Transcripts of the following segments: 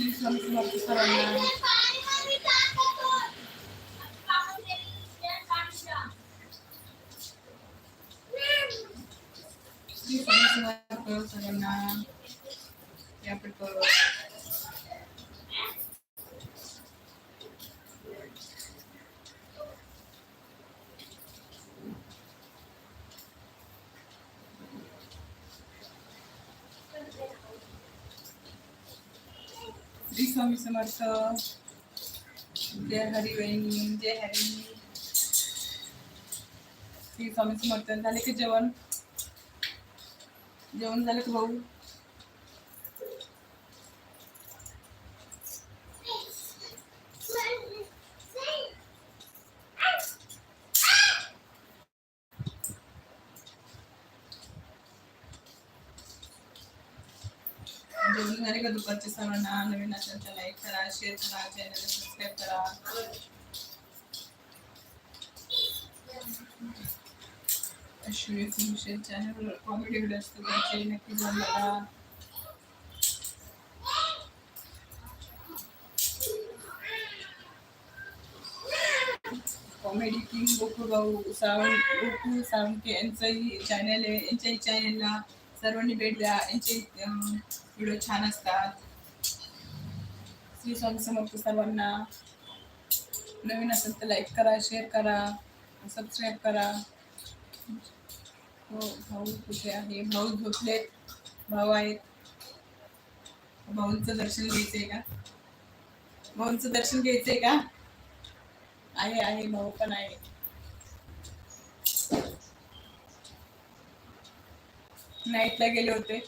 श्री स्वामी समर्थ सर्वांना श्री स्वामी समर्थ सर्वांना या पेपर श्री स्वामी समर्थ. जय हरी वहिनी जय हरी श्री स्वामी समर्थ. झाले की जेवण? जेवण झालं की भाऊ? जेवण का दुपारचे सर्वांना नवीन असेल तर लाईक करा शेअर करा चॅनल सबस्क्राईब करा. अश्विनी कॉमेडी व्हिडिओ असतो त्याचे नक्की जाऊन बघा. कॉमेडी किंग गोकुळ भाऊ सावंत गोकुळ सावंके यांचंही चॅनल आहे यांच्याही चॅनलला सर्वांनी भेट द्या. यांचे व्हिडिओ छान असतात. श्री स्वामी समर्थ सर्वांना. नवीन असेल तर लाईक करा शेअर करा सबस्क्राईब करा. हो भाऊ कुठे आहे? भाऊ झोपलेत भाऊ आहेत. भाऊंचं दर्शन घ्यायचंय का? भाऊंचं दर्शन घ्यायचंय का? आहे आहे भाऊ पण आहे. नाईटला गेले होते.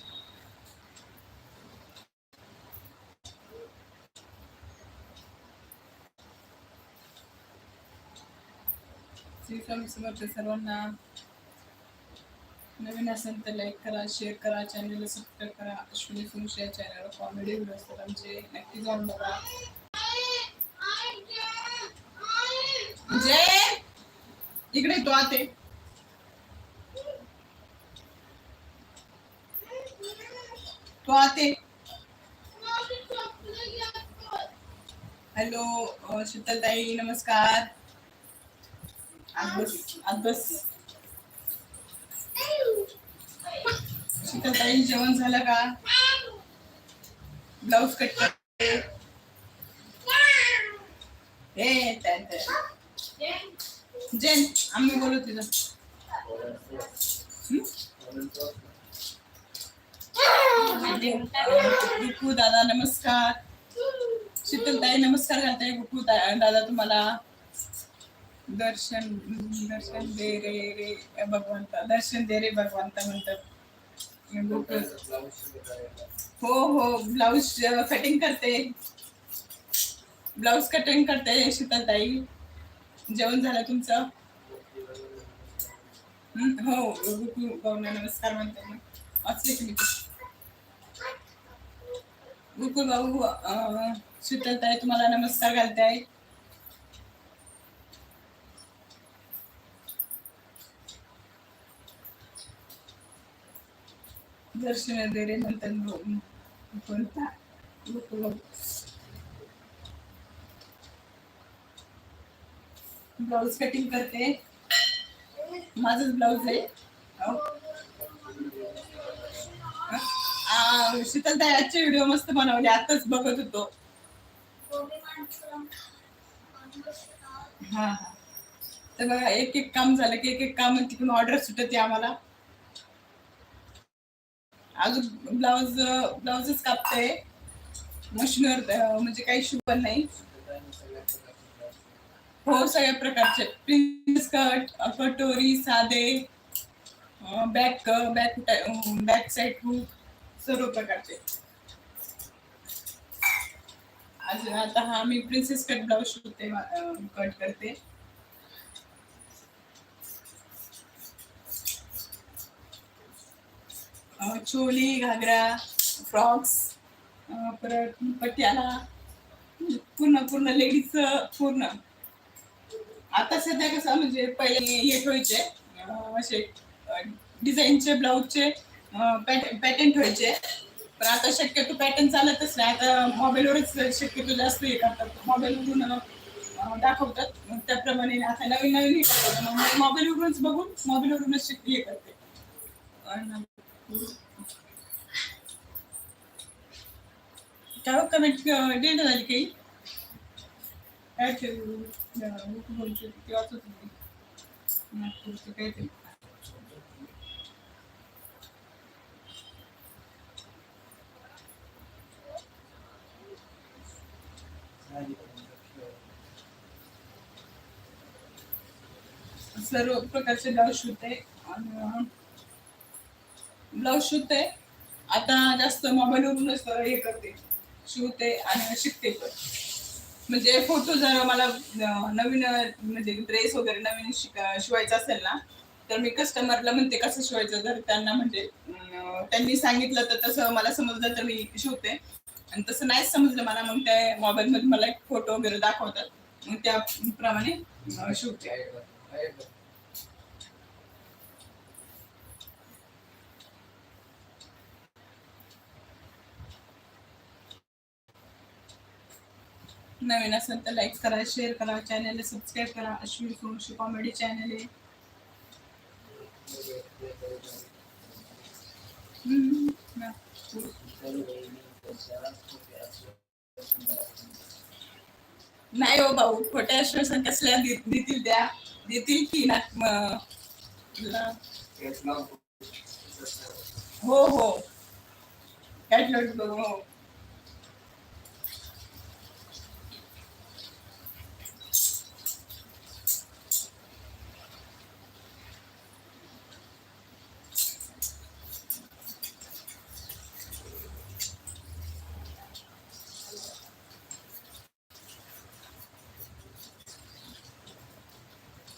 सर्वांना नवीन असेल तर लाईक करा शेअर करा चॅनलला सबस्क्राईब करा. अश्विनी सुंश या चॅनलवर कॉमेडी व्हिडिओ असतात आमचे नक्की जाऊन बघा. जय! इकडे तो आते. तो आते हॅलो नमस्कार। बस आज बस शीतलताई जेवण झालं का? ब्लाउज कट त्या. जेन, आम्ही बोलू तिथं. गुकू दादा नमस्कार. शीतलताई नमस्कार घालताय गुकू दादा तुम्हाला दर्शन दर्शन दे रे रे भगवंता. दर्शन दे रे भगवंता म्हणतात. हो हो ब्लाऊज कटिंग करते. ब्लाऊज कटिंग करते शीतलताई. जेवण झालं तुमचं? हो गुकू नमस्कार म्हणते मी. वाचले मी भाऊ अं, तुम्हाला नमस्कार घालताय दर्शन वगैरे नंतर कोणता गुकुळ भाऊ. ब्लाऊज कटिंग करते. माझंच ब्लाऊज आहे. हो. आ, आजचे व्हिडिओ मस्त बनवले आताच बघत होतो. हा हा. तर बघा एक एक काम झालं की एक एक काम तिकडून ऑर्डर सुटते आम्हाला. अजून ब्लाऊज ब्लाऊजच कापते. मशीनवर म्हणजे काही शिवण नाही. हो सगळ्या प्रकारचे. प्रिन्स कट कटोरी साधे back back back side hook सर्व प्रकारचे. आज आता हा मी प्रिन्सेस कट ब्लाऊज शिवते कट करते. चोली घागरा फ्रॉक्स परत पटियाला पूर्ण पूर्ण लेडीज पूर्ण. आता सध्या कसं म्हणजे पहिले हे ठेवायचे असे डिझाईनचे ब्लाऊजचे पॅटर्न व्हायचे पण आता शक्यतो पॅटर्न चालतच नाही. आता मोबाईलवरच शक्यतो जास्त हे करतात. मोबाईलवरून दाखवतात. त्याप्रमाणे आता नवीन नवीन हे करतात. मोबाईलवरूनच बघून मोबाईलवरूनच शक्य हे करते. काय हो कमेंट डेट झाली काही? काय ठेवू अं, बोलते. ते वाचत नागपूरचं सर्व प्रकारचे ब्लाऊज शिवते. आणि ब्लाऊज शिवते. आता जास्त मोबाईलवरूनच हे करते. शिवते आणि शिकते पण. म्हणजे फोटो जर मला नवीन म्हणजे ड्रेस वगैरे नवीन शिका शिवायचा असेल ना तर मी कस्टमरला म्हणते कसं शिवायचं? जर त्यांना म्हणजे त्यांनी सांगितलं तर तसं मला समजलं तर मी शिवते. आणि तसं नाहीच समजलं मला मग त्या मोबाईलमध्ये मला एक फोटो वगैरे दाखवतात. मग त्याप्रमाणे अं, शिवते. नवीन असेल तर लाईक करा शेअर करा चॅनल सबस्क्राईब करा. अश्विनी सोमशी कॉमेडी चॅनल आहे. नाही हो भाऊ खोट्या आश्वासन कसल्या द्या Do you think he not ma... Yes, no. Ho, ho.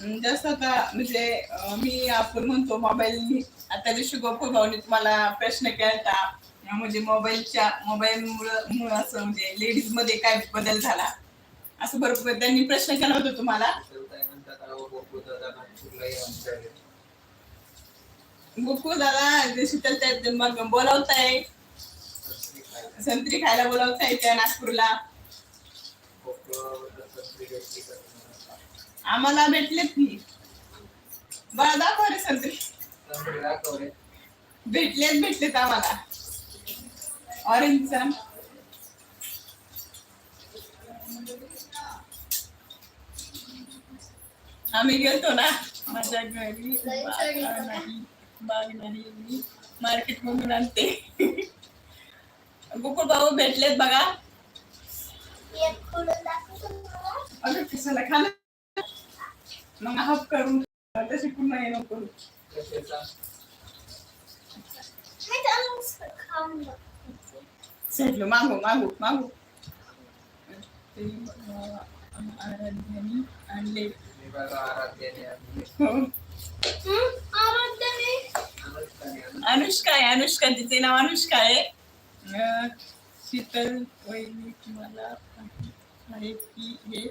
जसं आता म्हणजे अं, मी आपण म्हणतो मोबाईल आता जशी गोकुळ भाऊनी तुम्हाला प्रश्न केला म्हणजे मोबाईलच्या मोबाईल मुळे असं म्हणजे लेडीजमध्ये काय बदल झाला? असं बरोबर त्यांनी प्रश्न केला होता तुम्हाला. गोकुळ दादा जशी त्याला मग बोलावताय. संत्री खायला बोलावताय त्या नागपूरला. आम्हाला भेटलेत की. बरं दाखव रे संत्री भेटलेत भेटलेत आम्हाला. ऑरेंजचा आम्ही गेलतो ना. माझ्या घरी बाग नाही मी मार्केट मधून आणते. गोकुळ भाऊ भेटलेत बघा. अगं कशाला? खाला मग हाफ करून तशी पुन्हा हे नको. साईडला मागू मागू मागू. ते बघा, आराध्याने आणले. हो. अनुष्का आहे अनुष्का. तिचे नाव अनुष्का आहे. शीतल वहिनी तुम्हाला आहे. की हे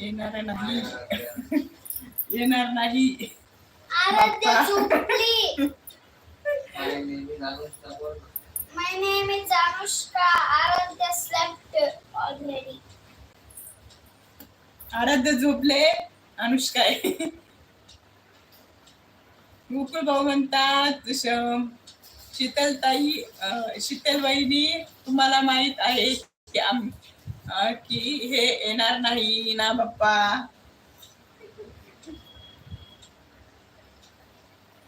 येणार नाही. येणार नाही. My name is Anushka. Aradhya slept already. आराध्य झोपले. अनुष्का आहे. गोकुळ भाऊ म्हणतात शीतल ताई शीतल वहिनी तुम्हाला माहीत आहे की आम अं, की हे येणार नाही ना बाप्पा.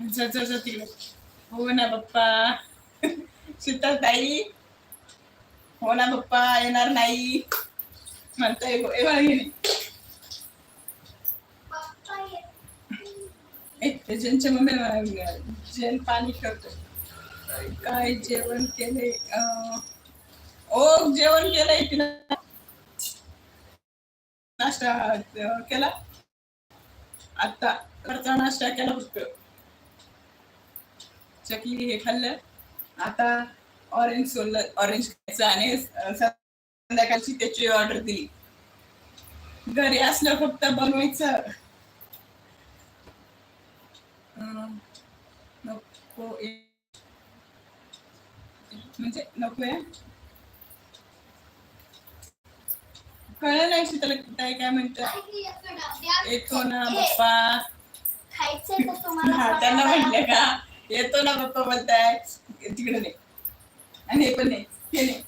जा जा जा तिकडे हो ना बाप्पा शीतल ताई हो ना बाप्पा येणार नाही म्हणताय गो- ज्यांच्या मम्मी जेन पाणी करतो काय जेवण केले ओ जेवण केलंय तिला नाश्ता केला आता करता नाश्ता केला फक्त चकली हे खाल्लं. आता ऑरेंज सोललं ऑरेंज खायचं आणि संध्याकाळची त्याची ऑर्डर दिली. घरी असलं फक्त बनवायचं. नको म्हणजे नकोय कळलं नाही शीतल ताई काय म्हणतात? येतो ना पप्पा. हा, त्यांना म्हटलं का? येतो ना पप्पा बोलताय तिकडे नाही आणि हे पण नाही हे नाही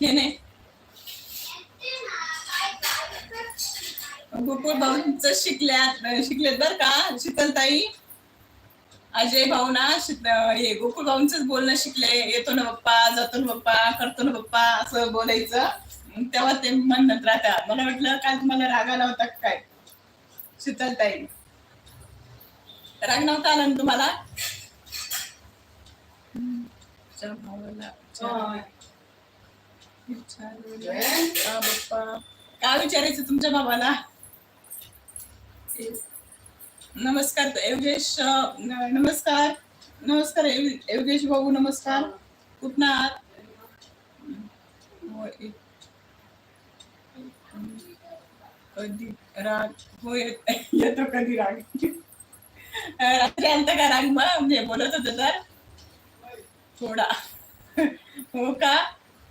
हे नाही गोकुळ भाऊंच शिकल्या शिकलेत बर का शीतलताई? अजय भाऊ ना हे गोकुळ भाऊंच बोलणं शिकले. येतो ना पप्पा जातो ना पप्पा करतो ना पप्पा असं बोलायचं. तेव्हा ते म्हणत राहतात. मला वाटलं काय तुम्हाला रागाला होता काय? शीतलताई. राग नव्हता आला ना तुम्हाला? काय विचारायचं तुमच्या भावाला नमस्कार योगेश नमस्कार. नमस्कार योगेश भाऊ नमस्कार. कुठं आहात? कधी राग हो येतो कधी राग. रात्री आलता मग म्हणजे बोलत होते तर थोडा हो का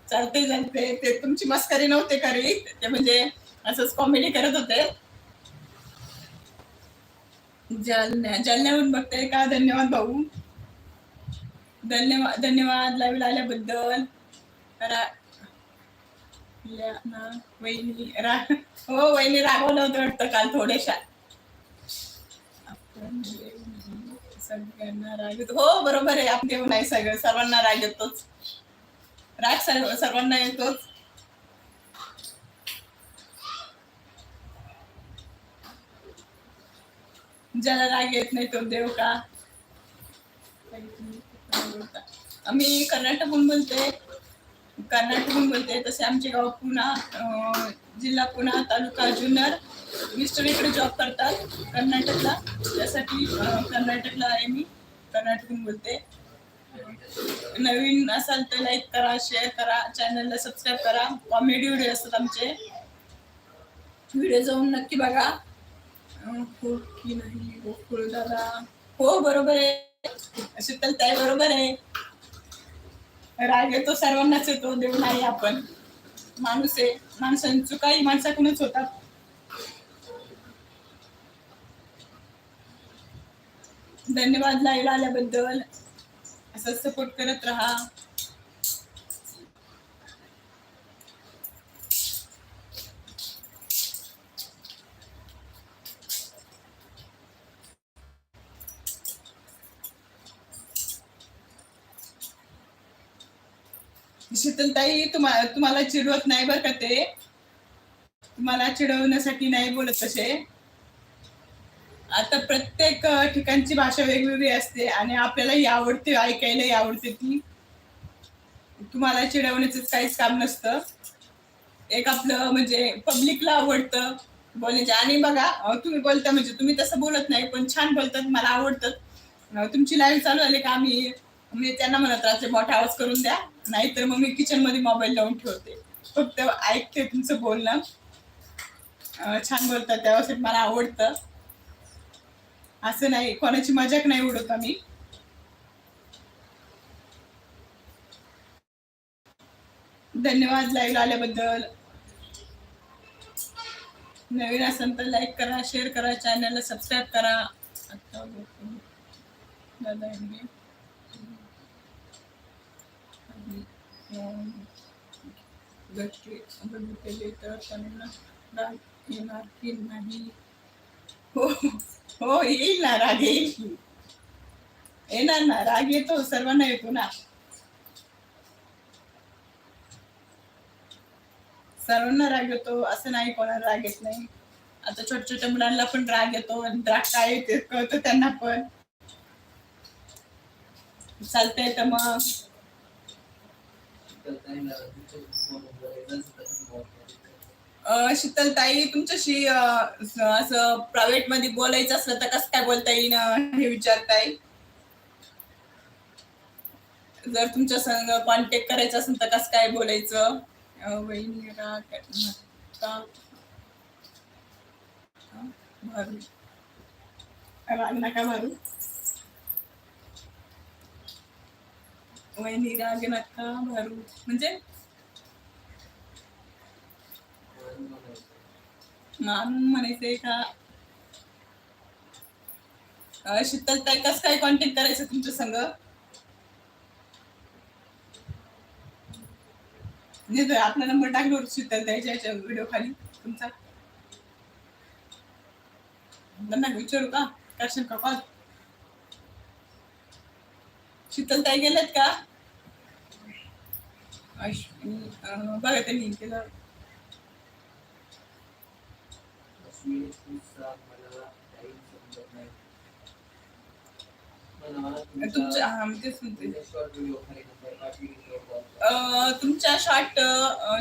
चालते चालते ते तुमची मस्करी नव्हते करीत ते म्हणजे असंच कॉमेडी करत होते जालन्या जालन्याहून बघते का धन्यवाद भाऊ धन्यवाद धन्यवाद लाईव्ह आल्याबद्दल वहिनी रा हो वहिनी रागवलं होतं वाटतं काल थोड्याशा. सगळ्यांना राग येतो. हो बरोबर आहे. आपण नाही सगळं. सर्वांना राग येतोच. राग सर्व सर्वांना येतोच. ज्याला राग येत नाही तो देव का? आम्ही कर्नाटकहून बोलते. कर्नाटकहून बोलते. तसे आमचे गाव पुणा जिल्हा पुणा तालुका जुन्नर. मिस्टर इकडे जॉब करतात कर्नाटकला. त्यासाठी कर्नाटकला आहे मी. कर्नाटकून बोलते. नवीन असाल तर लाईक करा शेअर करा चॅनलला सबस्क्राईब करा. कॉमेडी व्हिडिओ असतात आमचे. व्हिडिओ जाऊन नक्की बघा. हो की नाही? गोकुळ दादा. हो बरोबर आहे. शीतल ताई बरोबर आहे. राग येतो सर्वांनाच येतो. देऊ नाही आपण. माणूस आहे. माणसां चुकाही माणसाकडूनच होतात. धन्यवाद लाईव्ह आल्याबद्दल. असं सपोर्ट करत राहा. शीतलताई तुम्हाला तुम्हाला चिडवत नाही बरं का ते? तुम्हाला चिडवण्यासाठी नाही बोलत तसे आता प्रत्येक प्रत्येक ठिकाणची भाषा वेगवेगळी असते आणि आपल्यालाही आवडते ऐकायलाही आवडते ती. तुम्हाला चिडवण्याचं काहीच काम नसतं. एक आपलं म्हणजे पब्लिकला आवडतं बोलण्याचे आणि बघा तुम्ही बोलता म्हणजे तुम्ही तसं बोलत नाही पण छान बोलतात मला आवडतात तुमची लाईव्ह चालू झाली का आम्ही मी त्यांना म्हणत राहते मोठा आवाज करून द्या नाहीतर मग मी किचनमध्ये मोबाईल लावून ठेवते. फक्त ऐकते तुमचं बोलणं. छान बोलतात त्यावेळेस मला आवडतं. असं नाही कोणाची मजाक नाही उडत आम्ही. धन्यवाद लाईव्ह आल्याबद्दल. नवीन असेल तर लाईक करा शेअर करा चॅनलला सबस्क्राईब करा. आता दादा यांनी तर त्यांना येणार की नाही? हो. हो येईल ना राग येईल. येणार ना राग येतो सर्वांना येतो ना. सर्वांना राग येतो असं नाही कोणाला राग येत नाही. आता छोट्या छोट्या मुलांना पण राग येतो आणि राग काय येते कळतो त्यांना पण. चालतंय तर मग. शीतलताई तुमच्याशी असं प्रायव्हेटमध्ये बोलायचं असलं तर कसं काय बोलता येईल हे विचारताय? जर तुमच्या संग कॉन्टॅक्ट करायचं असेल तर कसं काय बोलायचं? वहिनी राग नका अं, भरू वहिनी राग नका भरू म्हणजे मानून म्हणायचंय का? शीतल ताई कसं काय कॉन्टॅक्ट करायचं तुमच्या संग? नाही आपला नंबर टाकलो शीतल ताईच्या व्हिडिओ खाली तुमचा. त्यांना विचारू का? करशील का कॉल शीतल ताई गेल्यात का? बघा त्यांनी केलं. तुमच्या शॉर्ट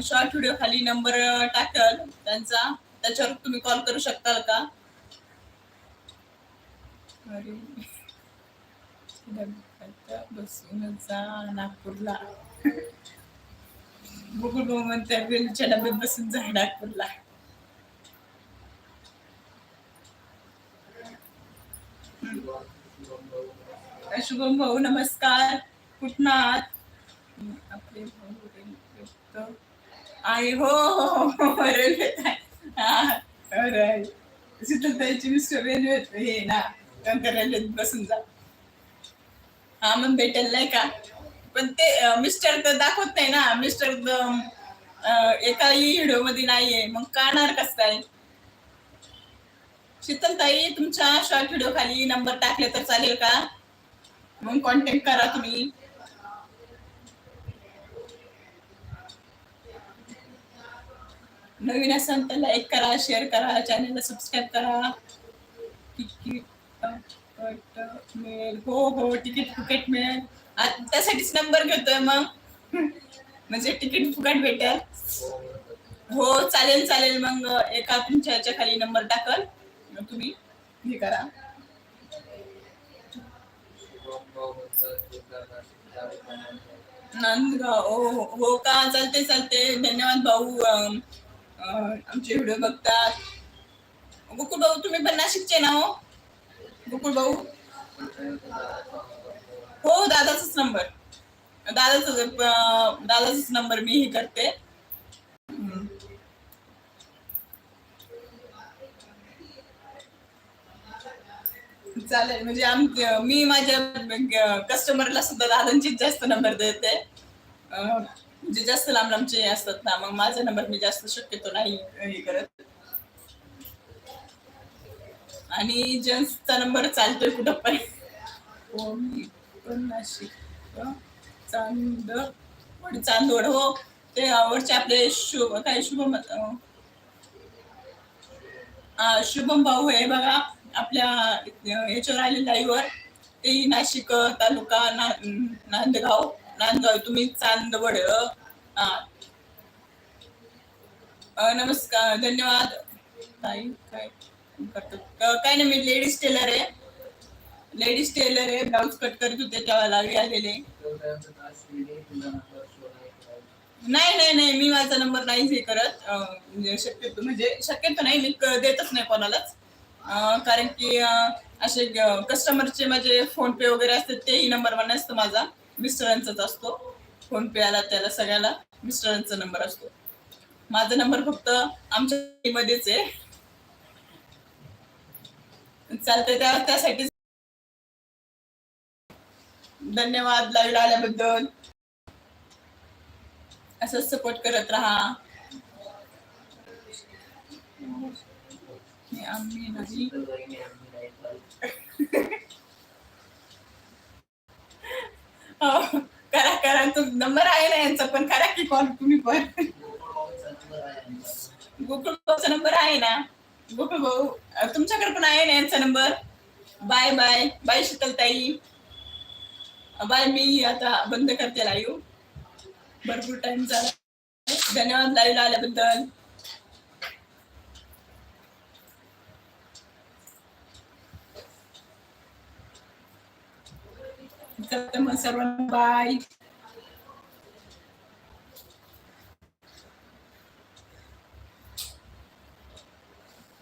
शॉर्ट व्हिडिओ खाली नंबर टाकल त्यांचा. त्याच्यावर तुम्ही कॉल करू शकताल का? बसून जा नागपूरला. गुगल म्हणते डब्यात बसून जा नागपूरला. शुभम भाऊ नमस्कार. कुठं आहात आपले भाऊ आहे हो हो, हो रेल्वेत आहे मिस्टर हे ना त्यांच्या रेल्वेत बसून जा. हा मग भेटेल नाही का? पण ते मिस्टर तर दाखवत नाही ना मिस्टर एकाही व्हिडिओमध्ये नाहीये. मग काढणार कसं काय? शीतलताई तुमच्या शॉर्ट व्हिडिओ खाली नंबर टाकले तर चालेल का? मग कॉन्टॅक्ट करा तुम्ही. नवीन असाल तर लाईक करा शेअर करा चॅनलला सबस्क्राईब करा. तिकीट मिळेल हो हो तिकीट फुकट मिळेल. त्यासाठीच नंबर घेतोय मग. म्हणजे तिकीट फुकट भेटेल. हो चालेल चालेल. मग एका तुमच्या ह्याच्या खाली नंबर टाकल. मग तुम्ही? हे करा. नंदगाव हो हो, हो का? चालते चालते धन्यवाद भाऊ. आमचे व्हिडिओ बघतात. गोकुळ भाऊ तुम्ही पण नाशिकचे ना हो? गोकुळ भाऊ? हो दादाचाच नंबर. दादाच दादाचाच नंबर मी हे करते. चालेल. म्हणजे आम मी माझ्या कस्टमरला सुद्धा दादांचीच जास्त नंबर देते. म्हणजे जास्त लांब लांबचे असतात ना मग माझा नंबर मी जास्त शक्यतो नाही हे करत. आणि जेंट्सचा नंबर चालतोय कुठं पण. हो मी नाशिक. हो. ते आवडचे आपले शुभ काय शुभम शुभम भाऊ हे बघा. आपल्या याच्यावर आले लाईव्हवर ते नाशिक तालुका ना नांदगाव. नांदगाव तुम्ही चांदवड नमस्कार धन्यवाद. ताई काय करतो? काय नाही मी लेडीज टेलर आहे. लेडीज टेलर आहे ब्लाऊज कट करत होते तेव्हा लागले आलेले. नाही नाही नाही मी माझा नंबर नाही हे करत. म्हणजे शक्यतो म्हणजे शक्यतो नाही मी देतच नाही कोणालाच. कारण की असे कस्टमरचे माझे फोन पे वगैरे असतात तेही नंबर वन असतं माझा. मिस्टरांचाच असतो. फोन पे आला त्याला सगळ्याला मिस्टरांचा नंबर असतो. माझा नंबर फक्त आमच्या मध्येच आहे. चालतंय त्या त्यासाठी. धन्यवाद लाईव्ह आल्याबद्दल. असंच सपोर्ट करत राहा. आम्ही नाही हो, करा करा तो नंबर आहे ना यांचा पण करा की कॉल तुम्ही पण गोकुळ भाऊचा नंबर आहे ना गोकुळ भाऊ तुमच्याकडे पण आहे ना यांचा नंबर बाय बाय बाय शीतलताई बाय मी आता बंद करते लाईव्ह भरपूर टाइम झाला धन्यवाद लाईव्ह आल्याबद्दल तर मग सर्वांना बाय